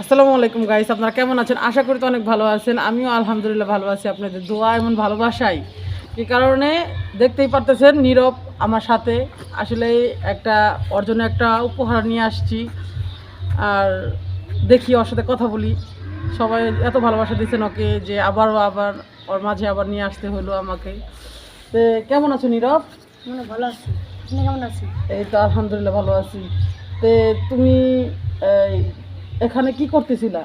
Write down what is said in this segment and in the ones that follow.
আসসালামু আলাইকুম গাইস আপনারা কেমন আছেন? আশা করি তো অনেক ভালো আছেন। আমিও আলহামদুলিল্লাহ ভালো আছি আপনাদের দোয়া এমন ভালোবাসাই এই কারণে? দেখতেই পারতেছেন নীরব আমার সাথে। আসলে একটা অর্জনে একটা উপহার নিয়ে আসছি। আর দেখি ওর সাথে কথা বলি। সবাই এত ভালোবাসা দিচ্ছেন ওকে যে আবারও আবার ওর মাঝে আবার নিয়ে আসতে হলো আমাকে। তো কেমন আছো নীরব? ভালো আছি। কেমন আছেন? এই তো আলহামদুলিল্লাহ ভালো আছি। তে তুমি এই, এখানে কি করতেছিলা?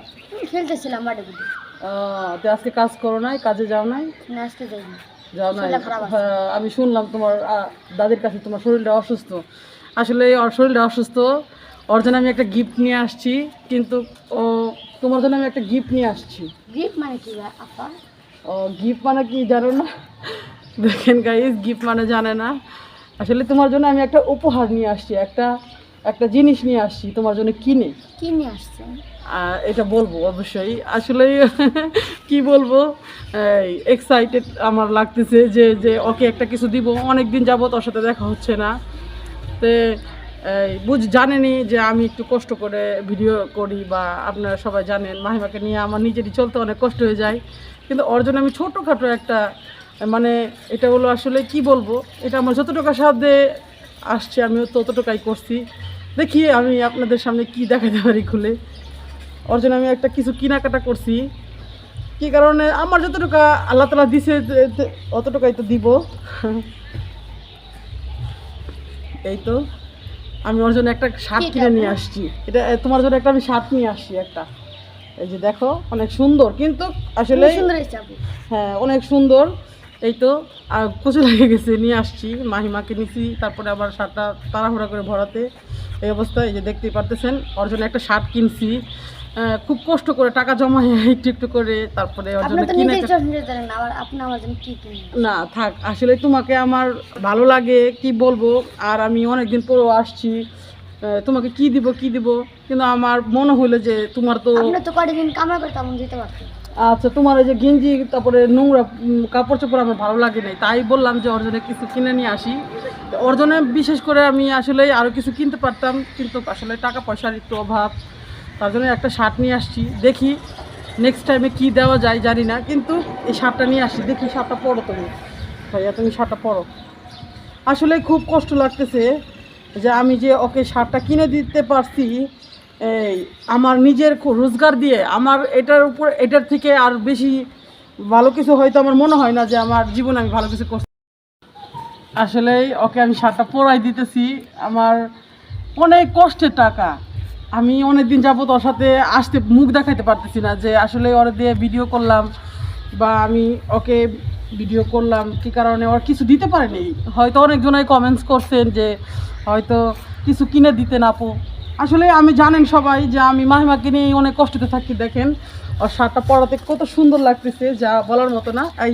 খেলতেছিলাম মাঠে বুঝি তো আজকে কাজ করো নাই কাজে যাও নাই? না আসতে যাইনি যাও নাই। হ্যাঁ, আমি শুনলাম তোমার দাদির কাছে তোমার শরীরটা অসুস্থ। আসলে শরীরটা অসুস্থ ওর জন্য আমি একটা গিফট নিয়ে আসছি কিন্তু ও তোমার জন্য আমি একটা গিফট নিয়ে আসছি। গিফট মানে কি আপা? ও গিফট মানে কি জানো না? দেখেন গাইজ গিফট মানে জানে না। আসলে তোমার জন্য আমি একটা উপহার নিয়ে আসছি একটা একটা জিনিস নিয়ে আসছি তোমার জন্য কিনে কি নিয়ে আসছেন এটা বলব অবশ্যই। আসলে কি বলব? এক্সাইটেড আমার লাগতেছে যে যে ওকে একটা কিছু দিব অনেক দিন যাবত ওর সাথে দেখা হচ্ছে না। তে বুঝ জানেনি যে আমি একটু কষ্ট করে ভিডিও করি বা আপনারা সবাই জানেন মাহিমাকে নিয়ে আমার নিজেরই চলতে অনেক কষ্ট হয়ে যায়। কিন্তু ওর জন্য আমি ছোটোখাটো একটা মানে এটা হলো আসলে কি বলব? এটা আমার যতটুকু সাধ্যে আসছে আমি ততটুকাই করছি। দেখি আমি আপনাদের সামনে কি দেখাতে পারি খুলে। ওর জন্য আমি একটা কিছু কেনাকাটা করছি। কি কারণে? আমার যতটুকু আল্লাহ তালা দিছে অতটুকাই তো দিব। এই তো আমি ওর জন্য একটা শার্ট কিনে নিয়ে আসছি। এটা তোমার জন্য একটা আমি শার্ট নিয়ে আসছি একটা। এই যে দেখো অনেক সুন্দর। কিন্তু আসলে হ্যাঁ অনেক সুন্দর। এই তো কচু লেগে গেছে নিয়ে আসছি। মাহিমাকে নিছি তারপরে আবার শার্টটা তাড়াহুড়া করে ভরাতে। এই অবস্থায় এই যে দেখতেই পারতেছেন ওর জন্য একটা শার্ট কিনছি। খুব কষ্ট করে টাকা জমা একটু একটু করে তারপরে না থাক আসলে তোমাকে আমার ভালো লাগে কি বলব? আর আমি অনেকদিন পরেও আসছি। তোমাকে কি দিব কি দিব? কিন্তু আমার মনে হলো যে তোমার তো আপনি তো কয়টা দিন কামড়া করে দিতে পারতেন আচ্ছা তোমার এই যে গেঞ্জি, তারপরে নোংরা কাপড় চোপড় আমার ভালো লাগে নাই। তাই বললাম যে অর্জনে কিছু কিনে নিয়ে আসি। অর্জনে বিশেষ করে আমি আসলে আরও কিছু কিনতে পারতাম, কিন্তু আসলে টাকা পয়সার একটু অভাব। তার জন্য একটা শার্ট নিয়ে আসছি, দেখি নেক্সট টাইমে কি দেওয়া যায়, জানি না। কিন্তু এই শার্টটা নিয়ে আসছি দেখি শার্টটা পরো তুমি। ভাইয়া, তুমি শার্টটা পরো। আসলে খুব কষ্ট লাগতেছে যে আমি যে ওকে শার্টটা কিনে দিতে পারছি এই, আমার নিজের রোজগার দিয়ে আমার এটার উপর, এটার থেকে আর বেশি ভালো কিছু হয়তো আমার মনে হয় না যে আমার জীবনে আমি ভালো কিছু করছি। আসলে ওকে আমি শার্টটা পরাই দিতেছি। আমার অনেক কষ্টের টাকা। আমি অনেক দিন যাবত ওর সাথে আসতে মুখ দেখাতে পারতেছি না যে আসলে ওর দিয়ে ভিডিও করলাম বা আমি ওকে ভিডিও করলাম, কি কারণে ওর কিছু দিতে পারেনি। হয়তো অনেকজনাই কমেন্টস করছেন যে হয়তো কিছু কিনে দিতেন আপু। আসলে আমি জানেন সবাই যে আমি মাহিমাকে নিয়ে অনেক কষ্টতে থাকি, দেখেন। ওর শার্টটা পরাতে কত সুন্দর লাগতেছে, যা বলার মতো না। এই,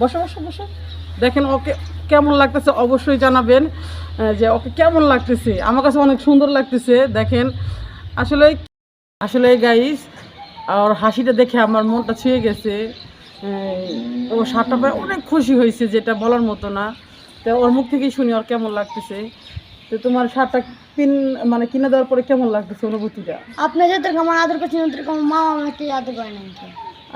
বসে বসে বসে। দেখেন ওকে কেমন লাগতেছে, অবশ্যই জানাবেন যে ওকে কেমন লাগতেছে। আমার কাছে অনেক সুন্দর লাগতেছে, দেখেন। আসলে আসলে গাইস আর হাসিটা দেখে আমার মনটা ছুঁয়ে গেছে। ও শার্টটা পায়ে অনেক খুশি হয়েছে, যেটা বলার মতো না। তো ওর মুখ থেকেই শুনি ওর কেমন লাগতেছে। তো তোমার শার্টটা কিন মানে কিনে দেওয়ার পরে কেমন লাগতেছে অনুভূতিটা? আপনি যেরকম আমার আদর করছেন ওরকম মা আমাকে আদর করে নাই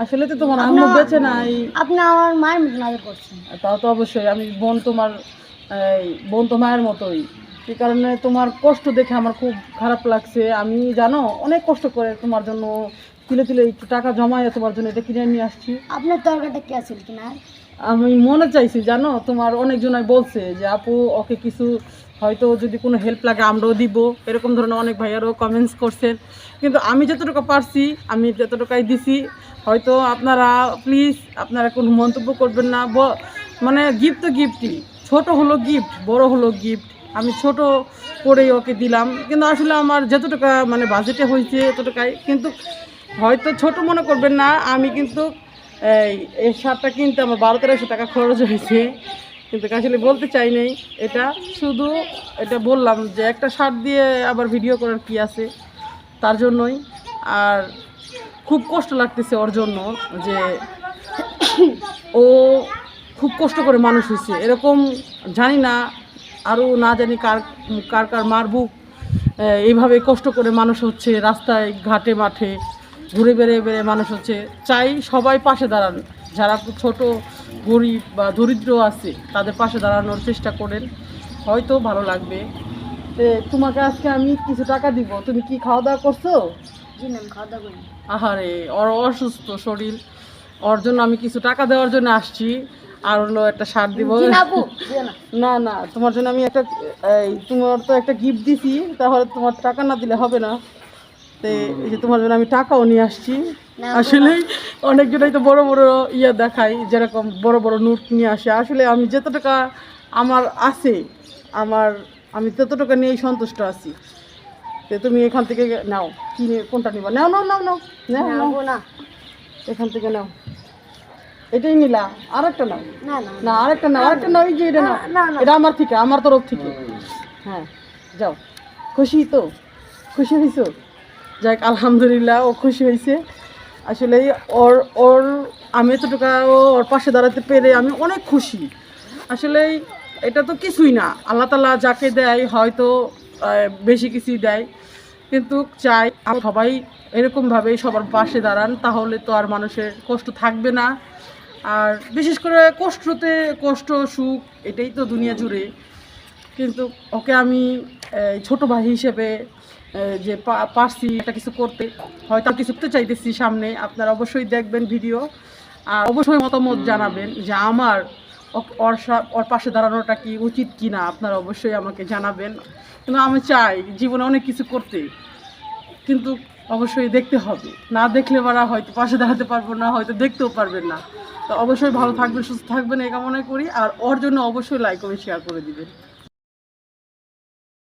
আসলে তো তোমার আম্মু বেঁচে নাই। আপনি আমার মায়ের মতন আদর করছেন। তাও তো অবশ্যই আমি বোন তোমার বোন তো মায়ের মতোই। এই কারণে তোমার কষ্ট দেখে আমার খুব খারাপ লাগছে। আমি জানো অনেক কষ্ট করে তোমার জন্য তুলে তুলে একটু টাকা জমায় তোমার জন্য এটা কিনে নিয়ে আসছি। আপনার তরকারিটা কে আছে কিনা? আমি মনে চাইছি জানো তোমার অনেকজনাই বলছে যে আপু ওকে কিছু হয়তো যদি কোনো হেল্প লাগে আমরাও দিব। এরকম ধরনের অনেক ভাইয়ারও কমেন্টস করছেন। কিন্তু আমি যতটুকু পারছি, আমি যতটুকাই দিছি, হয়তো আপনারা প্লিজ আপনারা কোনো মন্তব্য করবেন না। মানে গিফট তো গিফটই ছোট হলো গিফট বড় হলো গিফট আমি ছোট করেই ওকে দিলাম। কিন্তু আসলে আমার যতটুকু মানে বাজেটে হয়েছে এতটুকাই কিন্তু হয়তো ছোট মনে করবেন না, আমি কিন্তু এই এই শার্টটা কিনতে আমার বারো তেরোশো টাকা খরচ হয়েছে। কিন্তু আসলে বলতে চাই নাই, এটা শুধু এটা বললাম যে একটা শার্ট দিয়ে আবার ভিডিও করার কি আছে, তার জন্যই। আর খুব কষ্ট লাগতেছে ওর জন্য যে ও খুব কষ্ট করে মানুষ হয়েছে। এরকম জানি না, আরও না জানি কার কার কার মার বুক এইভাবে কষ্ট করে মানুষ হচ্ছে রাস্তায়, ঘাটে, মাঠে, ঘুরে বেড়ে বেড়ে মানুষ হচ্ছে। চাই সবাই পাশে দাঁড়ান। যারা ছোট গরিব বা দরিদ্র আছে তাদের পাশে দাঁড়ানোর চেষ্টা করেন। হয়তো ভালো লাগবে। তোমাকে আজকে আমি কিছু টাকা দিব। তুমি কি খাওয়া দাওয়া করছ আহারে ওর অসুস্থ শরীর। ওর জন্য আমি কিছু টাকা দেওয়ার জন্য আসছি। আর হলো একটা সার দিব। না। না তোমার জন্য আমি একটা এই তোমার তো একটা গিফট দিছি। তাহলে তোমার টাকা না দিলে হবে না। তো যে তোমার জন্য আমি টাকাও নিয়ে আসছি। আসলে অনেকজনাই তো বড় বড় ইয়ে দেখাই যেরকম বড় বড় নোট নিয়ে আসে। আসলে আমি যত টাকা আমার আছে আমার আমি তত টাকা নিয়েই সন্তুষ্ট আছি। তো তুমি এখান থেকে নাও কিনে কোনটা নিবা? নাও নাও নাও নাও নাও না। এখান থেকে নাও। এটাই নিলা আরেকটা নাও। না আরেকটা নাও আরেকটা নাও এই যে এটা নাও। না, না। এটা আমার থেকে আমার তরফ থেকে। হ্যাঁ যাও। খুশি তো? খুশি হয়েছো যাক, আলহামদুলিল্লাহ, ও খুশি হয়েছে। আসলে ওর ওর, আমি এতটুকু ওর পাশে দাঁড়াতে পেরে আমি অনেক খুশি। আসলে এটা তো কিছুই না। আল্লাহ তালা যাকে দেয়, হয়তো বেশি কিছুই দেয়। কিন্তু চাই সবাই এরকমভাবে সবার পাশে দাঁড়ান, তাহলে তো আর মানুষের কষ্ট থাকবে না। আর বিশেষ করে কষ্টতে কষ্ট, সুখ, এটাই তো দুনিয়া জুড়ে। কিন্তু ওকে আমি ছোট ভাই হিসেবে যে পারছি একটা কিছু করতে, হয়তো কিছু করতে চাইতেছি সামনে, আপনারা অবশ্যই দেখবেন ভিডিও, আর অবশ্যই মতামত জানাবেন যে আমার ওর পাশে দাঁড়ানোটা কি উচিত কি না আপনারা অবশ্যই আমাকে জানাবেন। কিন্তু আমি চাই জীবনে অনেক কিছু করতে, কিন্তু অবশ্যই দেখতে হবে। না দেখলে মারা হয়তো পাশে দাঁড়াতে পারব না, হয়তো দেখতেও পারবেন না। তো অবশ্যই ভালো থাকবেন, সুস্থ থাকবেন, এই কামনা করি। আর ওর জন্য অবশ্যই লাইক করে শেয়ার করে দিবেন।